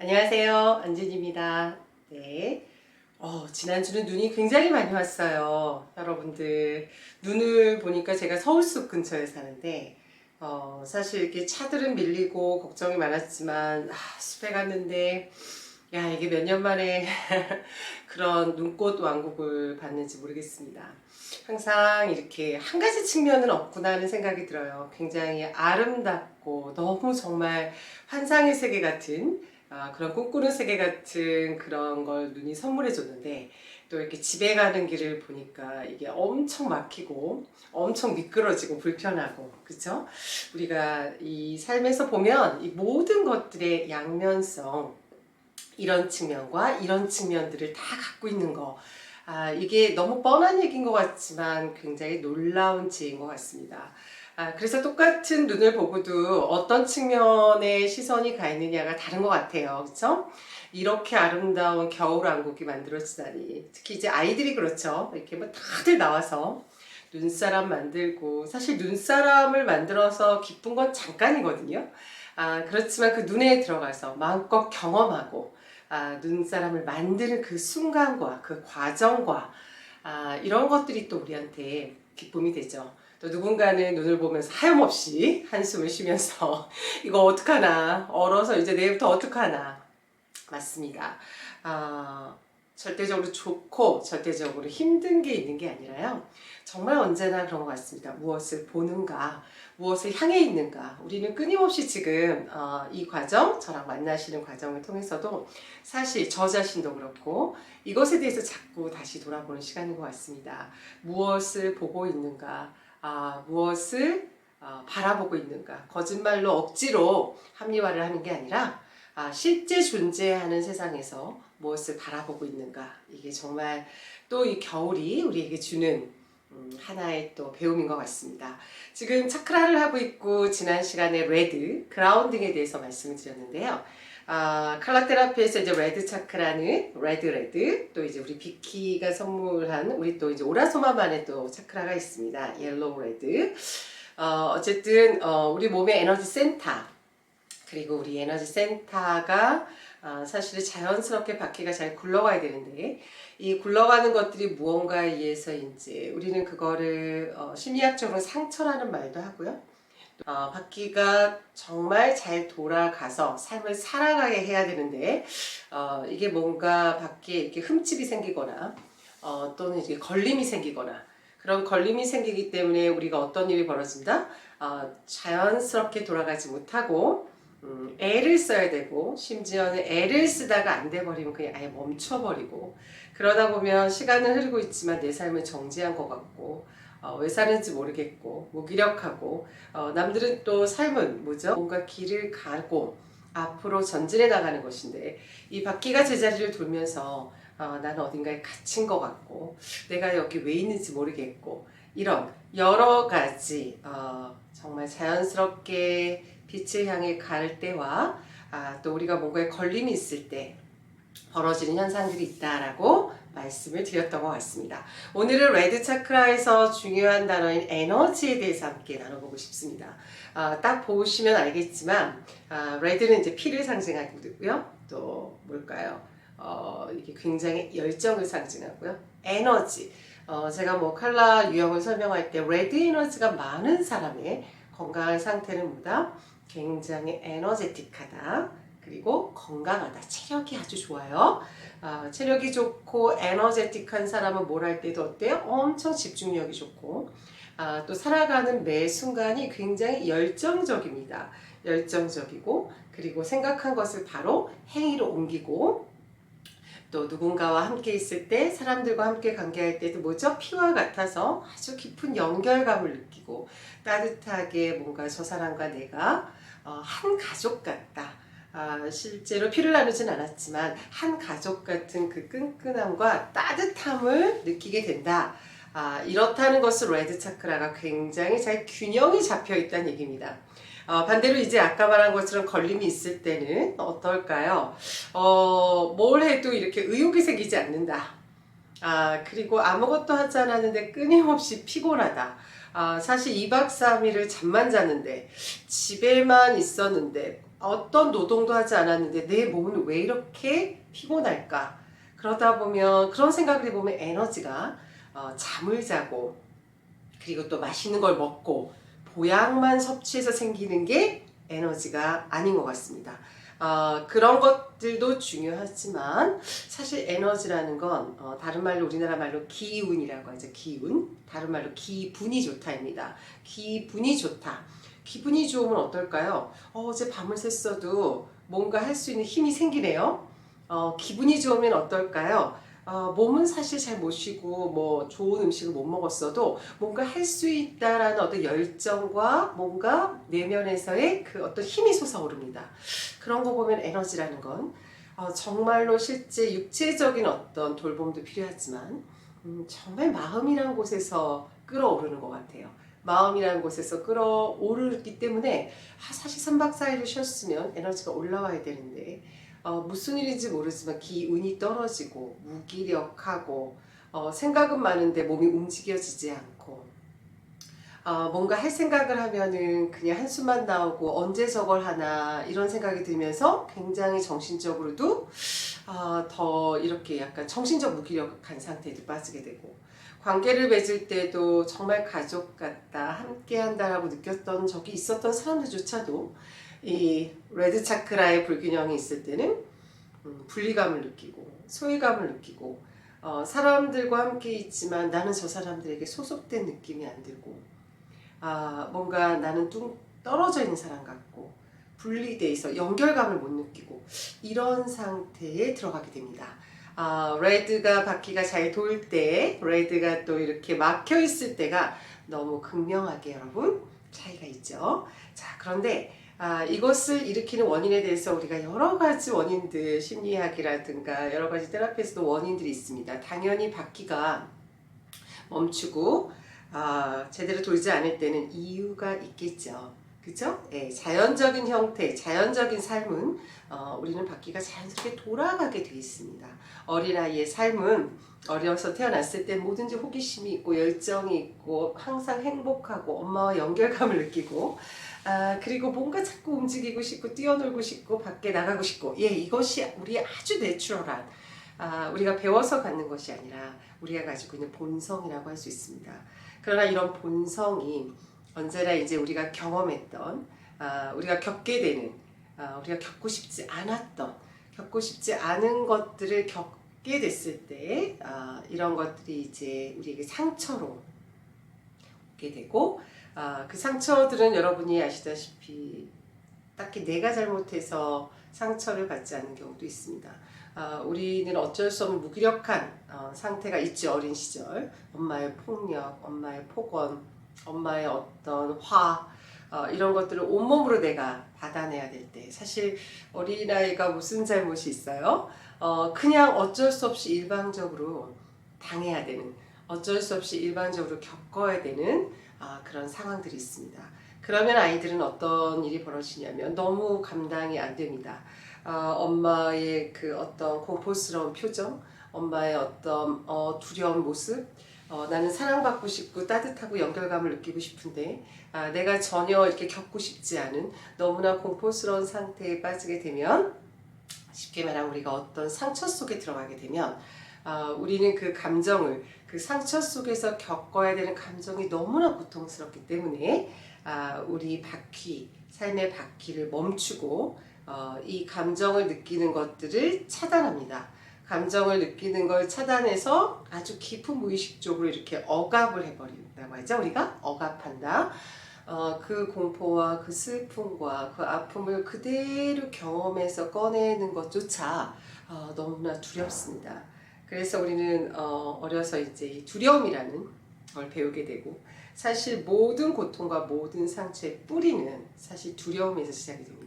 안녕하세요. 안준입니다. 네. 어, 지난주는 눈이 굉장히 많이 왔어요. 여러분들. 눈을 보니까 제가 서울숲 근처에 사는데, 어, 사실 이렇게 차들은 밀리고 걱정이 많았지만, 아, 숲에 갔는데, 야, 이게 몇 년 만에 그런 눈꽃 왕국을 봤는지 모르겠습니다. 항상 이렇게 한 가지 측면은 없구나 하는 생각이 들어요. 굉장히 아름답고 너무 정말 환상의 세계 같은 아, 그런 꿈꾸는 세계 같은 그런 걸 눈이 선물해 줬는데 또 이렇게 집에 가는 길을 보니까 이게 엄청 막히고 엄청 미끄러지고 불편하고 그쵸? 우리가 이 삶에서 보면 이 모든 것들의 양면성 이런 측면과 이런 측면들을 다 갖고 있는 거 아, 이게 너무 뻔한 얘기인 것 같지만 굉장히 놀라운 지혜인 것 같습니다. 아, 그래서 똑같은 눈을 보고도 어떤 측면에 시선이 가 있느냐가 다른 것 같아요. 그렇죠? 이렇게 아름다운 겨울 왕국이 만들어지다니. 특히 이제 아이들이 그렇죠. 이렇게 뭐 다들 나와서 눈사람 만들고 사실 눈사람을 만들어서 기쁜 건 잠깐이거든요. 아, 그렇지만 그 눈에 들어가서 마음껏 경험하고 아, 눈사람을 만드는 그 순간과 그 과정과 아, 이런 것들이 또 우리한테 기쁨이 되죠. 또 누군가는 눈을 보면서 하염없이 한숨을 쉬면서 이거 어떡하나 얼어서 이제 내일부터 어떡하나 맞습니다. 아, 절대적으로 좋고 절대적으로 힘든 게 있는 게 아니라요. 정말 언제나 그런 것 같습니다. 무엇을 보는가, 무엇을 향해 있는가. 우리는 끊임없이 지금 어, 이 과정, 저랑 만나시는 과정을 통해서도 사실 저 자신도 그렇고 이것에 대해서 자꾸 다시 돌아보는 시간인 것 같습니다. 무엇을 보고 있는가, 아, 무엇을 어, 바라보고 있는가. 거짓말로 억지로 합리화를 하는 게 아니라 아, 실제 존재하는 세상에서 무엇을 바라보고 있는가. 이게 정말 또 이 겨울이 우리에게 주는 음, 하나의 또 배움인 것 같습니다. 지금 차크라를 하고 있고 지난 시간에 레드, 그라운딩에 대해서 말씀을 드렸는데요. 아, 칼라 테라피에서 이제 레드 차크라는 레드 레드 또 이제 우리 비키가 선물한 우리 또 이제 오라소마만의 또 차크라가 있습니다. 옐로우 레드. 어, 어쨌든 어, 우리 몸의 에너지 센터 그리고 우리 에너지 센터가 어, 사실은 자연스럽게 바퀴가 잘 굴러가야 되는데 이 굴러가는 것들이 무언가에 의해서인지 우리는 그거를 어, 심리학적으로 상처라는 말도 하고요. 어, 바퀴가 정말 잘 돌아가서 삶을 살아가게 해야 되는데 어, 이게 뭔가 바퀴에 이렇게 흠집이 생기거나 어, 또는 이게 걸림이 생기거나 그런 걸림이 생기기 때문에 우리가 어떤 일이 벌어진다? 어, 자연스럽게 돌아가지 못하고 음, 애를 써야 되고 심지어는 애를 쓰다가 안 돼 버리면 그냥 아예 멈춰버리고 그러다 보면 시간은 흐르고 있지만 내 삶은 정지한 것 같고 어, 왜 사는지 모르겠고 무기력하고 어, 남들은 또 삶은 뭐죠? 뭔가 길을 가고 앞으로 전진해 나가는 것인데 이 바퀴가 제자리를 돌면서 어, 나는 어딘가에 갇힌 것 같고 내가 여기 왜 있는지 모르겠고 이런 여러 가지 어, 정말 자연스럽게 빛을 향해 갈 때와 아, 또 우리가 뭔가에 걸림이 있을 때 벌어지는 현상들이 있다라고 말씀을 드렸던 것 같습니다. 오늘은 레드 차크라에서 중요한 단어인 에너지에 대해서 함께 나눠보고 싶습니다. 아, 딱 보시면 알겠지만 아, 레드는 이제 피를 상징하고요. 또 뭘까요? 어, 이게 굉장히 열정을 상징하고요. 에너지. 어, 제가 뭐 칼라 유형을 설명할 때 레드 에너지가 많은 사람의 건강한 상태는 뭐다? 굉장히 에너제틱하다. 그리고 건강하다. 체력이 아주 좋아요. 아, 체력이 좋고 에너제틱한 사람은 뭘 할 때도 어때요? 엄청 집중력이 좋고 아, 또 살아가는 매 순간이 굉장히 열정적입니다. 열정적이고 그리고 생각한 것을 바로 행위로 옮기고 또 누군가와 함께 있을 때 사람들과 함께 관계할 때도 뭐죠? 피와 같아서 아주 깊은 연결감을 느끼고 따뜻하게 뭔가 저 사람과 내가 어, 한 가족 같다. 아, 실제로 피를 나누진 않았지만 한 가족 같은 그 끈끈함과 따뜻함을 느끼게 된다. 아, 이렇다는 것을 레드 차크라가 굉장히 잘 균형이 잡혀 있다는 얘기입니다. 어, 반대로 이제 아까 말한 것처럼 걸림이 있을 때는 어떨까요? 어, 뭘 해도 이렇게 의욕이 생기지 않는다. 아, 그리고 아무것도 하지 않았는데 끊임없이 피곤하다. 아, 사실 2박 3일을 잠만 잤는데, 집에만 있었는데, 어떤 노동도 하지 않았는데 내 몸은 왜 이렇게 피곤할까? 그러다 보면 그런 생각을 해보면 에너지가 어, 잠을 자고 그리고 또 맛있는 걸 먹고 보약만 섭취해서 생기는 게 에너지가 아닌 것 같습니다. 어, 그런 것들도 중요하지만 사실 에너지라는 건 어, 다른 말로 우리나라 말로 기운이라고 하죠. 기운. 다른 말로 기분이 좋다입니다. 기분이 좋다. 기분이 좋으면 어떨까요? 어, 어제 밤을 샜어도 뭔가 할 수 있는 힘이 생기네요. 어, 기분이 좋으면 어떨까요? 어, 몸은 사실 잘 못 쉬고 뭐 좋은 음식을 못 먹었어도 뭔가 할 수 있다라는 어떤 열정과 뭔가 내면에서의 그 어떤 힘이 솟아오릅니다. 그런 거 보면 에너지라는 건 어, 정말로 실제 육체적인 어떤 돌봄도 필요하지만 음, 정말 마음이란 곳에서 끌어오르는 것 같아요. 마음이라는 곳에서 끌어오르기 때문에 아, 사실 3박 4일을 쉬었으면 에너지가 올라와야 되는데 어, 무슨 일인지 모르지만 기운이 떨어지고 무기력하고 어, 생각은 많은데 몸이 움직여지지 않고 어, 뭔가 할 생각을 하면은 그냥 한숨만 나오고 언제 저걸 하나 이런 생각이 들면서 굉장히 정신적으로도 어, 더 이렇게 약간 정신적 무기력한 상태에 빠지게 되고 관계를 맺을 때도 정말 가족 같다 함께 한다라고 느꼈던 적이 있었던 사람들조차도 이 레드 차크라의 불균형이 있을 때는 음, 분리감을 느끼고 소외감을 느끼고 어, 사람들과 함께 있지만 나는 저 사람들에게 소속된 느낌이 안 들고 아, 뭔가 나는 뚱 떨어져 있는 사람 같고 분리돼 있어 연결감을 못 느끼고 이런 상태에 들어가게 됩니다. 아, 레드가 바퀴가 잘 돌 때, 레드가 또 이렇게 막혀 있을 때가 너무 극명하게 여러분 차이가 있죠. 자, 그런데 아, 이것을 일으키는 원인에 대해서 우리가 여러 가지 원인들, 심리학이라든가 여러 가지 테라피에서도 원인들이 있습니다. 당연히 바퀴가 멈추고 아, 제대로 돌지 않을 때는 이유가 있겠죠. 그죠? 예, 자연적인 형태, 자연적인 삶은 어, 우리는 바퀴가 자연스럽게 돌아가게 되어 있습니다. 어린아이의 삶은 어려서 태어났을 때 뭐든지 호기심이 있고 열정이 있고 항상 행복하고 엄마와 연결감을 느끼고 아, 그리고 뭔가 자꾸 움직이고 싶고 뛰어놀고 싶고 밖에 나가고 싶고 예, 이것이 우리 아주 내추럴한 아, 우리가 배워서 갖는 것이 아니라 우리가 가지고 있는 본성이라고 할 수 있습니다. 그러나 이런 본성이 언제나 이제 우리가 경험했던 아, 우리가 겪게 되는 아, 우리가 겪고 싶지 않았던 겪고 싶지 않은 것들을 겪게 됐을 때 아, 이런 것들이 이제 우리에게 상처로 오게 되고 아, 그 상처들은 여러분이 아시다시피 딱히 내가 잘못해서 상처를 받지 않는 경우도 있습니다. 아, 우리는 어쩔 수 없는 무기력한 어, 상태가 있죠 어린 시절 엄마의 폭력, 엄마의 폭언, 엄마의 어떤 화 어, 이런 것들을 온몸으로 내가 받아내야 될 때 사실 어린아이가 무슨 잘못이 있어요? 어, 그냥 어쩔 수 없이 일방적으로 당해야 되는 어쩔 수 없이 일반적으로 겪어야 되는 아, 그런 상황들이 있습니다. 그러면 아이들은 어떤 일이 벌어지냐면 너무 감당이 안 됩니다. 어, 엄마의 그 어떤 공포스러운 표정, 엄마의 어떤 어, 두려운 모습, 어, 나는 사랑받고 싶고 따뜻하고 연결감을 느끼고 싶은데 아, 내가 전혀 이렇게 겪고 싶지 않은 너무나 공포스러운 상태에 빠지게 되면 쉽게 말하면 우리가 어떤 상처 속에 들어가게 되면 아, 우리는 그 감정을 그 상처 속에서 겪어야 되는 감정이 너무나 고통스럽기 때문에 아, 우리 바퀴 삶의 바퀴를 멈추고 어, 이 감정을 느끼는 것들을 차단합니다. 감정을 느끼는 걸 차단해서 아주 깊은 무의식 쪽으로 이렇게 억압을 해버린다고 하죠. 우리가 억압한다. 어, 그 공포와 그 슬픔과 그 아픔을 그대로 경험해서 꺼내는 것조차 어, 너무나 두렵습니다. 그래서 우리는 어, 어려서 이제 이 두려움이라는 걸 배우게 되고 사실 모든 고통과 모든 상처의 뿌리는 사실 두려움에서 시작이 됩니다.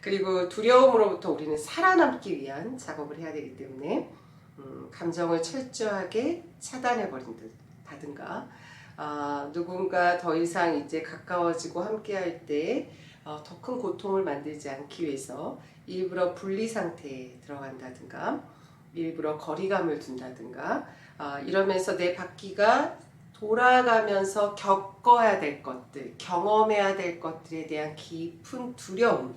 그리고 두려움으로부터 우리는 살아남기 위한 작업을 해야 되기 때문에 음, 감정을 철저하게 차단해 버린 다든가. 아, 누군가 더 이상 이제 가까워지고 함께할 때 더 큰 고통을 만들지 않기 위해서 일부러 분리 상태에 들어간다든가 일부러 거리감을 둔다든가 아, 이러면서 내 바퀴가 돌아가면서 겪어야 될 것들, 경험해야 될 것들에 대한 깊은 두려움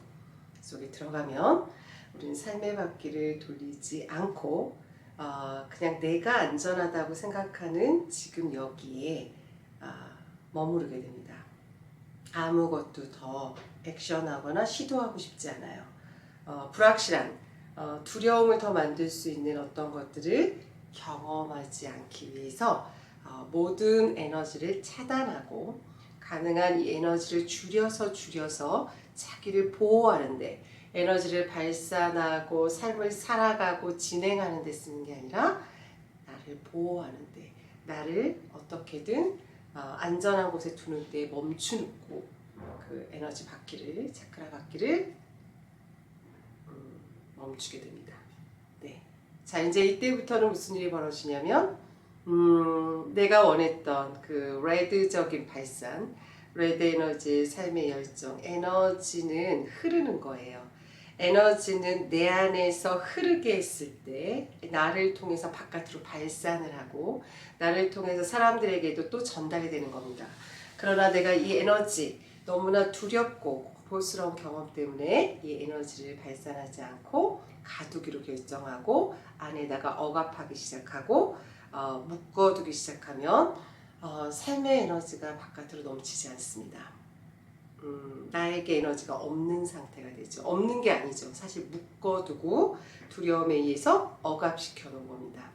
속에 들어가면 우리는 삶의 바퀴를 돌리지 않고 어, 그냥 내가 안전하다고 생각하는 지금 여기에 아, 머무르게 됩니다. 아무것도 더 액션하거나 시도하고 싶지 않아요. 어, 불확실한 어, 두려움을 더 만들 수 있는 어떤 것들을 경험하지 않기 위해서 어, 모든 에너지를 차단하고 가능한 이 에너지를 줄여서 줄여서 자기를 보호하는데 에너지를 발산하고 삶을 살아가고 진행하는 데 쓰는 게 아니라 나를 보호하는데 나를 어떻게든 어, 안전한 곳에 두는 데 멈추고 그 에너지 바퀴를 차크라 바퀴를 음, 멈추게 됩니다. 네. 자 이제 이때부터는 무슨 일이 벌어지냐면 음, 내가 원했던 그 레드적인 발산, 레드 에너지의 삶의 열정, 에너지는 흐르는 거예요. 에너지는 내 안에서 흐르게 했을 때 나를 통해서 바깥으로 발산을 하고 나를 통해서 사람들에게도 또 전달이 되는 겁니다. 그러나 내가 이 에너지 너무나 두렵고 공포스러운 경험 때문에 이 에너지를 발산하지 않고 가두기로 결정하고 안에다가 억압하기 시작하고 어, 묶어두기 시작하면 어, 삶의 에너지가 바깥으로 넘치지 않습니다. 음, 나에게 에너지가 없는 상태가 되죠. 없는 게 아니죠. 사실 묶어두고 두려움에 의해서 억압시켜 놓은 겁니다.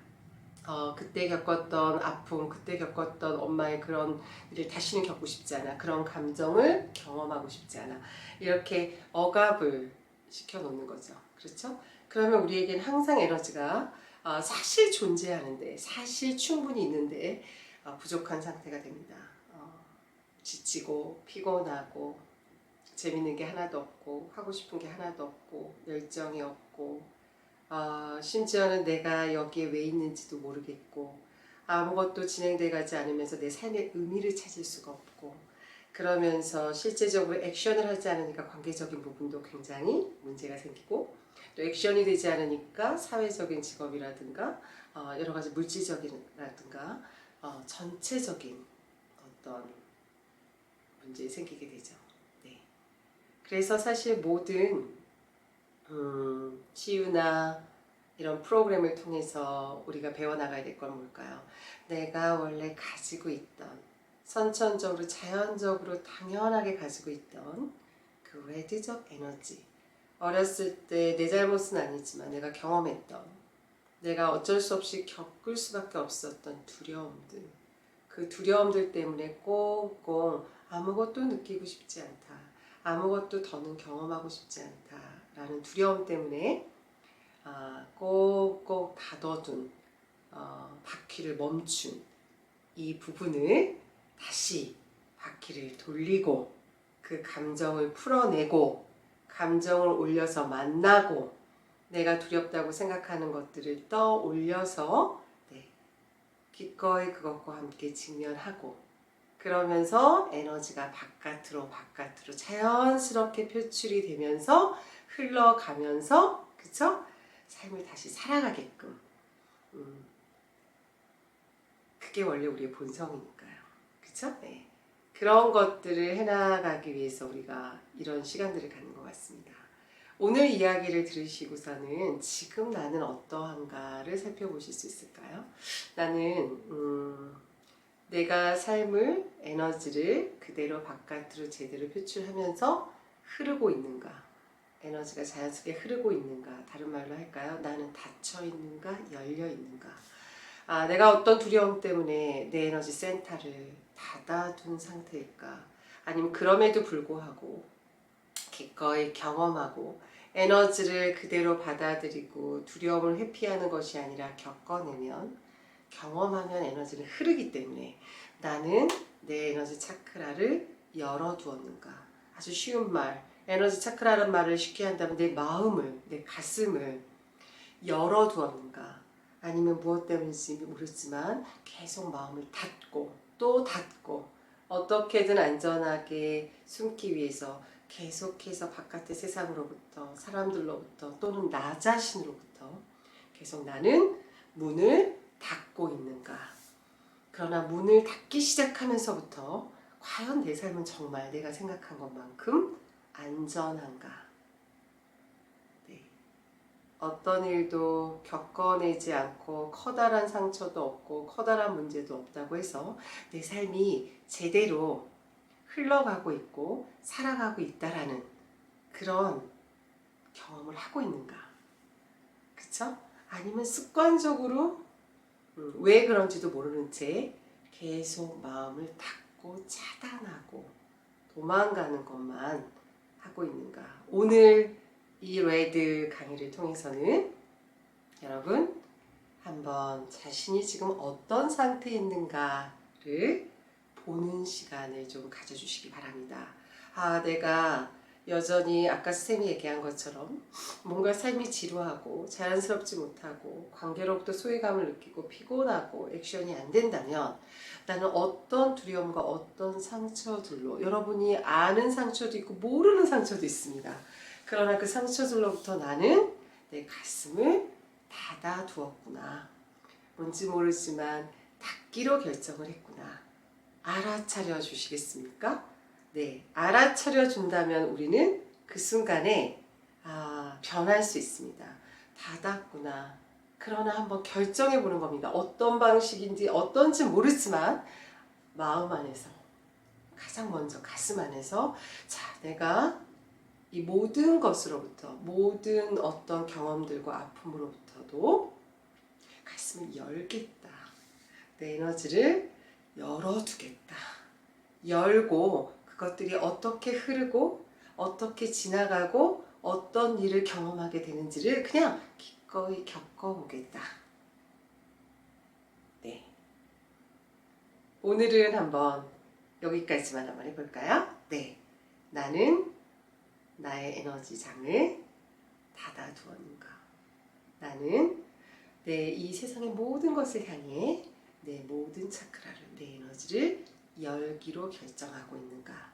어, 그때 겪었던 아픔, 그때 겪었던 엄마의 그런 일을 다시는 겪고 싶지 않아. 그런 감정을 경험하고 싶지 않아. 이렇게 억압을 시켜 놓는 거죠. 그렇죠? 그러면 우리에겐 항상 에너지가 어, 사실 존재하는데, 사실 충분히 있는데, 어, 부족한 상태가 됩니다. 어, 지치고, 피곤하고, 재밌는 게 하나도 없고, 하고 싶은 게 하나도 없고, 열정이 없고, 어, 심지어는 내가 여기에 왜 있는지도 모르겠고, 아무것도 진행돼 가지 않으면서 내 삶의 의미를 찾을 수가 없고, 그러면서 실제적으로 액션을 하지 않으니까 관계적인 부분도 굉장히 문제가 생기고, 또 액션이 되지 않으니까 사회적인 직업이라든가, 어, 여러 가지 물질적이라든가, 어, 전체적인 어떤 문제 생기게 되죠. 네. 그래서 사실 모든 음, 치유나 이런 프로그램을 통해서 우리가 배워나가야 될 건 뭘까요? 내가 원래 가지고 있던 선천적으로 자연적으로 당연하게 가지고 있던 그 레드적 에너지 어렸을 때 내 잘못은 아니지만 내가 경험했던 내가 어쩔 수 없이 겪을 수밖에 없었던 두려움들. 그 두려움들 때문에 꼭꼭 아무것도 느끼고 싶지 않다. 아무것도 더는 경험하고 싶지 않다 라는 두려움 때문에 아, 꼭꼭 가둬둔 어, 바퀴를 멈춘 이 부분을 다시 바퀴를 돌리고 그 감정을 풀어내고 감정을 올려서 만나고 내가 두렵다고 생각하는 것들을 떠올려서 네, 기꺼이 그것과 함께 직면하고 그러면서 에너지가 바깥으로 바깥으로 자연스럽게 표출이 되면서 흘러가면서 그쵸? 삶을 다시 살아가게끔 음, 그게 원래 우리의 본성이니까요 그쵸? 네. 그런 것들을 해나가기 위해서 우리가 이런 시간들을 갖는 것 같습니다 오늘 이야기를 들으시고서는 지금 나는 어떠한가를 살펴보실 수 있을까요? 나는 음, 내가 삶을 에너지를 그대로 바깥으로 제대로 표출하면서 흐르고 있는가? 에너지가 자연스럽게 흐르고 있는가? 다른 말로 할까요? 나는 닫혀 있는가? 열려 있는가? 아, 내가 어떤 두려움 때문에 내 에너지 센터를 닫아둔 상태일까? 아니면 그럼에도 불구하고 기꺼이 경험하고 에너지를 그대로 받아들이고 두려움을 회피하는 것이 아니라 겪어내면 경험하면 에너지는 흐르기 때문에 나는 내 에너지 차크라를 열어두었는가. 아주 쉬운 말. 에너지 차크라는 말을 쉽게 한다면 내 마음을 내 가슴을 열어두었는가? 아니면 무엇 때문인지 모르지만 계속 마음을 닫고 또 닫고 어떻게든 안전하게 숨기 위해서 계속해서 바깥의 세상으로부터 사람들로부터 또는 나 자신으로부터 계속 나는 문을 닫고 있는가. 그러나 문을 닫기 시작하면서부터 과연 내 삶은 정말 내가 생각한 것만큼 안전한가. 어떤 일도 겪어내지 않고 커다란 상처도 없고 커다란 문제도 없다고 해서 내 삶이 제대로 흘러가고 있고 살아가고 있다라는 그런 경험을 하고 있는가? 그쵸? 아니면 습관적으로 음, 왜 그런지도 모르는 채 계속 마음을 닫고 차단하고 도망가는 것만 하고 있는가? 오늘 이 레드 강의를 통해서는 여러분 한번 자신이 지금 어떤 상태에 있는가를 보는 시간을 좀 가져주시기 바랍니다. 아, 내가 여전히 아까 쌤이 얘기한 것처럼 뭔가 삶이 지루하고 자연스럽지 못하고 관계로부터 소외감을 느끼고 피곤하고 액션이 안 된다면 나는 어떤 두려움과 어떤 상처들로 여러분이 아는 상처도 있고 모르는 상처도 있습니다. 그러나 그 상처들로부터 나는 내 가슴을 닫아 두었구나. 뭔지 모르지만 닫기로 결정을 했구나. 알아차려 주시겠습니까? 네, 알아차려 준다면 우리는 그 순간에 아, 변할 수 있습니다. 닫았구나. 그러나 한번 결정해 보는 겁니다. 어떤 방식인지 어떤지 모르지만 마음 안에서 가장 먼저 가슴 안에서 자, 내가 이 모든 것으로부터 모든 어떤 경험들과 아픔으로부터도 가슴을 열겠다. 내 에너지를 열어두겠다. 열고 그것들이 어떻게 흐르고 어떻게 지나가고 어떤 일을 경험하게 되는지를 그냥 기꺼이 겪어보겠다. 네. 오늘은 한번 여기까지만 한번 해볼까요? 네. 나는 나의 에너지장을 닫아두었는가? 나는 내 이 세상의 모든 것을 향해 내 모든 차크라를, 내 에너지를 열기로 결정하고 있는가?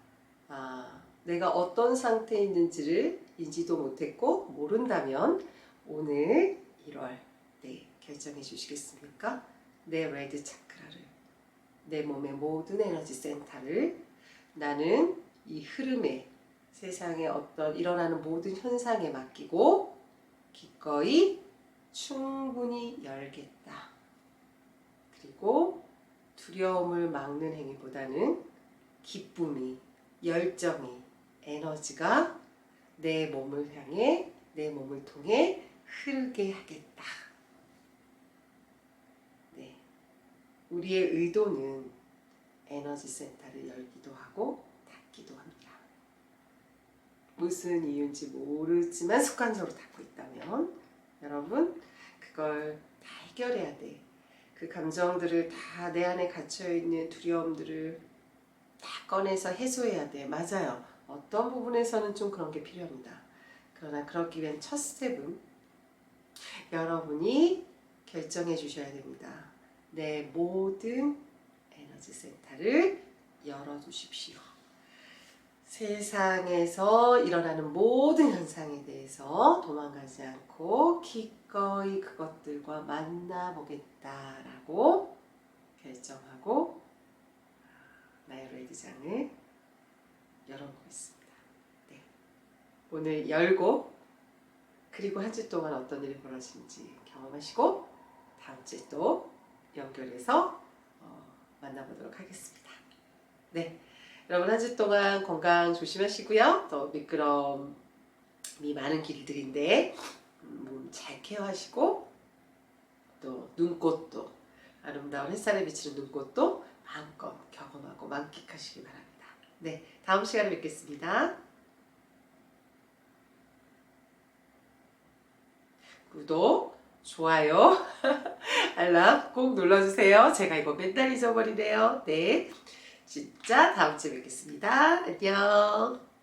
아, 내가 어떤 상태에 있는지를 인지도 못했고 모른다면 오늘 1월 네, 결정해 주시겠습니까? 내 레드 차크라를, 내 몸의 모든 에너지 센터를 나는 이 흐름에 세상에 어떤 일어나는 모든 현상에 맡기고 기꺼이 충분히 열겠다. 그리고 두려움을 막는 행위보다는 기쁨이, 열정이, 에너지가 내 몸을 향해, 내 몸을 통해 흐르게 하겠다. 네. 우리의 의도는 에너지 센터를 열기도 하고 닫기도 합니다. 무슨 이유인지 모르지만 습관적으로 닫고 있다면 여러분 그걸 다 해결해야 돼. 그 감정들을 다 내 안에 갇혀 있는 두려움들을 다 꺼내서 해소해야 돼. 맞아요. 어떤 부분에서는 좀 그런 게 필요합니다. 그러나 그렇기 위한 첫 스텝은 여러분이 결정해 주셔야 됩니다. 내 모든 에너지 센터를 열어 두십시오. 세상에서 일어나는 모든 현상에 대해서 도망가지 않고 기꺼이 그것들과 만나보겠다라고 결정하고 나의 레드장을 열어보겠습니다. 네. 오늘 열고 그리고 한 주 동안 어떤 일이 벌어진지 경험하시고 다음 주에 또 연결해서 어, 만나보도록 하겠습니다. 네. 여러분 한 주 동안 건강 조심하시고요. 또 미끄럼이 많은 길들인데 음, 몸잘 케어하시고 또 눈꽃도 아름다운 햇살에 비치는 눈꽃도 마음껏 경험하고 만끽하시기 바랍니다. 네, 다음 시간에 뵙겠습니다. 구독, 좋아요, 알람 꼭 눌러주세요. 제가 이거 맨날 잊어버리네요. 네. 진짜 다음 주에 뵙겠습니다. 안녕.